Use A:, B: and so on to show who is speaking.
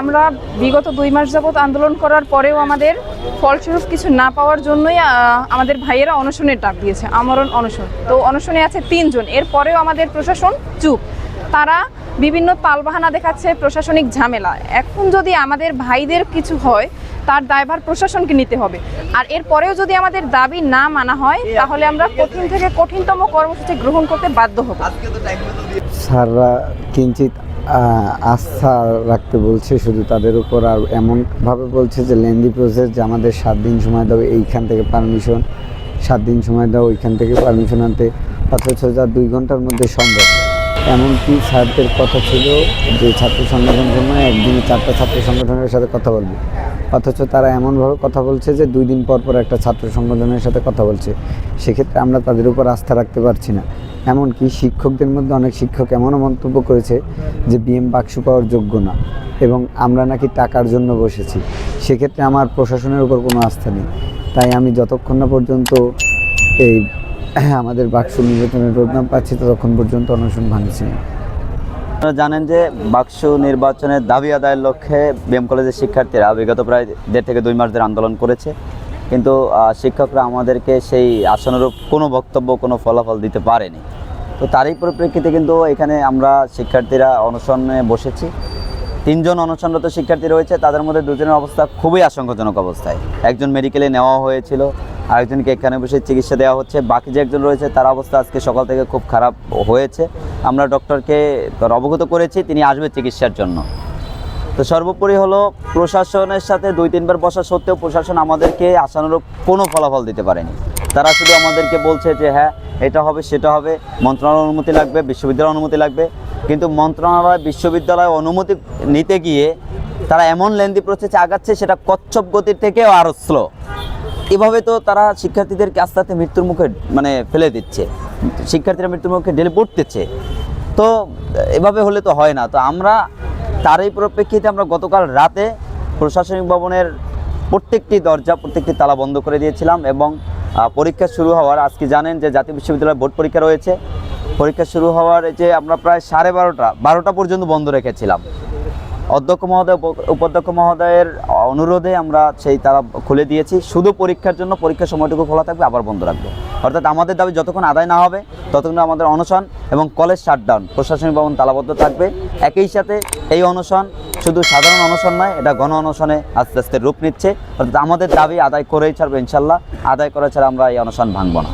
A: আমরা বিগত দুই মাস যাবৎ আন্দোলন করার পরেও আমাদের ফলস্বরূপ কিছু না পাওয়ার জন্যই আমাদের ভাইয়েরা অনশনের ডাক দিয়েছে আমরণ অনশন। তো অনশনে আছে তিনজন এরপরেও আমাদের প্রশাসন চুপ। তারা বিভিন্ন তালবাহানা দেখাচ্ছে প্রশাসনিক ঝামেলা। এখন যদি আমাদের ভাইদের কিছু হয় তার দায়ভার প্রশাসনকে নিতে হবে। আর এরপরেও যদি আমাদের দাবি না মানা হয় তাহলে আমরা কঠিন থেকে কঠিনতম কর্মসূচি গ্রহণ করতে বাধ্য হব।
B: স্যাররা কিঞ্চিত আস্থা রাখতে বলছে, শুধু তাদের উপর, আর এমনভাবে বলছে যে লেন্দি প্রসেস যে আমাদের সাত দিন সময় দাও, এইখান থেকে পারমিশন সাত দিন সময় দাও, ওইখান থেকে পারমিশন আনতে। অথচ যা দুই ঘণ্টার মধ্যে সম্ভব। এমনকি স্যারদের কথা ছিল যে ছাত্র সংগঠন সময় একদিনে চারটা ছাত্র সংগঠনের সাথে কথা বলবে। অথচ তারা এমনভাবে কথা বলছে যে দুই দিন পর পর একটা ছাত্র সংগঠনের সাথে কথা বলছে। সেক্ষেত্রে আমরা তাদের উপর আস্থা রাখতে পারছি না। এমনকি শিক্ষকদের মধ্যে অনেক শিক্ষক এমনও মন্তব্য করেছে যে বিএম বাক্স পাওয়ার যোগ্য না এবং আমরা নাকি টাকার জন্য বসেছি। সেক্ষেত্রে আমার প্রশাসনের উপর কোনো আস্থা নেই। তাই আমি যতক্ষণ না পর্যন্ত এই আমাদের বাক্স নির্বাচনের রোডম্যাপ পাচ্ছি ততক্ষণ পর্যন্ত অনশন ভাঙছি
C: আপনারা জানেন যে বাক্স নির্বাচনের দাবি আদায়ের লক্ষ্যে বিএম কলেজের শিক্ষার্থীরা বিগত প্রায় দেড় থেকে দুই মাস ধরে আন্দোলন করেছে। কিন্তু শিক্ষকরা আমাদেরকে সেই আশানুরূপ কোনো বক্তব্য, কোনো ফলাফল দিতে পারেনি। তো তারই পরিপ্রেক্ষিতে কিন্তু এখানে আমরা শিক্ষার্থীরা অনশনে বসেছি। তিনজন অনশনরত শিক্ষার্থী রয়েছে, তাদের মধ্যে দুজনের অবস্থা খুবই আশঙ্কাজনক অবস্থায়। একজন মেডিকেলে নেওয়া হয়েছিল, আরেকজনকে এখানে বসে চিকিৎসা দেওয়া হচ্ছে। বাকি যে একজন রয়েছে, তার অবস্থা আজকে সকাল থেকে খুব খারাপ হয়েছে। আমরা ডক্টরকে অবগত করেছি, তিনি আসবে চিকিৎসার জন্য। তো সর্বোপরি হলো, প্রশাসনের সাথে দুই, তিনবার বসা সত্ত্বেও প্রশাসন আমাদেরকে আশানুরূপ কোনো ফলাফল দিতে পারেনি। তারা শুধু আমাদেরকে বলছে যে হ্যাঁ এটা হবে, সেটা হবে, মন্ত্রণালয়ের অনুমতি লাগবে, বিশ্ববিদ্যালয়ের অনুমতি লাগবে। কিন্তু মন্ত্রণালয়, বিশ্ববিদ্যালয় অনুমতি নিতে গিয়ে তারা এমন লেন্দি প্রসেসে আগাচ্ছে, সেটা কচ্ছপ গতির থেকেও আরও স্লো এভাবে তো তারা শিক্ষার্থীদেরকে আস্তে আস্তে মৃত্যুর মুখে মানে ফেলে দিচ্ছে। শিক্ষার্থীরা মৃত্যুর মুখে ঢেলে পড়তেছে তো এভাবে হলে তো হয় না। তো আমরা তারই পরিপ্রেক্ষিতে আমরা গতকাল রাতে প্রশাসনিক ভবনের প্রত্যেকটি দরজা, প্রত্যেকটি তালা বন্ধ করে দিয়েছিলাম এবং পরীক্ষা শুরু হওয়ার, আজকে জানেন যে জাতীয় বিশ্ববিদ্যালয় বোর্ড পরীক্ষা রয়েছে। পরীক্ষা শুরু হওয়ার এই যে আমরা প্রায় সাড়ে বারোটা বারোটা পর্যন্ত বন্ধ রেখেছিলাম। অধ্যক্ষ মহোদয় উপাধ্যক্ষ মহোদয়ের অনুরোধে আমরা সেই তারা খুলে দিয়েছি। শুধু পরীক্ষার জন্য, পরীক্ষার সময়টুকু খোলা থাকবে, আবার বন্ধ রাখব। অর্থাৎ আমাদের দাবি, যতক্ষণ আদায় না হবে, ততক্ষণ আমাদের অনশন এবং কলেজ শাটডাউন প্রশাসনিক ভবন তালাবদ্ধ থাকবে। একই সাথে এই অনশন শুধু সাধারণ অনশন নয়, এটা গণ অনশনে আস্তে আস্তে রূপ নিচ্ছে। অর্থাৎ আমাদের দাবি আদায় করেই ছাড়বে ইনশাল্লাহ। আদায় করা ছাড়া আমরা এই অনশন ভাঙব না।